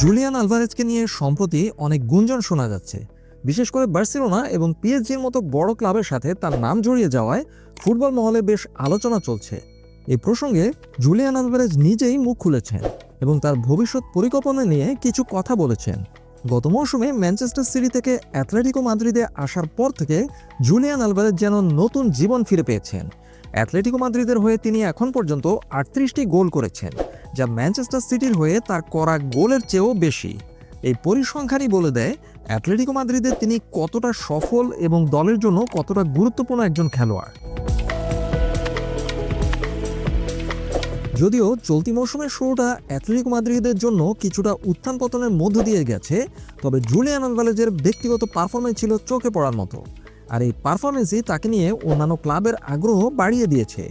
Julian আলভারেজকে নিয়ে সম্প্রতি অনেক গুঞ্জন শোনা যাচ্ছে। বিশেষ করে বার্সেলোনা এবং পিএসজির মতো বড় ক্লাবের সাথে তার নাম জড়িয়ে যাওয়ায় ফুটবল মহলে বেশ আলোচনা চলছে। এই প্রসঙ্গে জুলিয়ান আলভারেজ নিজেই মুখ খুলেছেন এবং তার ভবিষ্যৎ পরিকল্পনা নিয়ে কিছু কথা বলেছেন। গত মৌসুমে ম্যানচেস্টার সিটি থেকে অ্যাথলেটিকো মাদ্রিদে আসার পর থেকে জুলিয়ান আলভারেজ যেন নতুন জীবন ফিরে পেয়েছেন। অ্যাথলেটিকো মাদ্রিদের হয়ে তিনি এখন পর্যন্ত আটত্রিশটি গোল করেছেন। যা ম্যানচেস্টার সিটির হয়ে তার করা গোলের চেয়েও বেশি। এই পরিসংখ্যানই বলে দেয় অ্যাথলেটিকো মাদ্রিদে তিনি কতটা সফল এবং দলের জন্য কতটা গুরুত্বপূর্ণ একজন খেলোয়াড়। যদিও চলতি মৌসুমের শুরুটা অ্যাথলেটিকো মাদ্রিদের জন্য কিছুটা উত্থান পতনের মধ্য দিয়ে গেছে, তবে জুলিয়ান আলভারেজের ব্যক্তিগত পারফরমেন্স ছিল চোখে পড়ার মতো। আর এই পারফরমেন্সই তাকে নিয়ে অন্যান্য ক্লাবের আগ্রহ বাড়িয়ে দিয়েছে।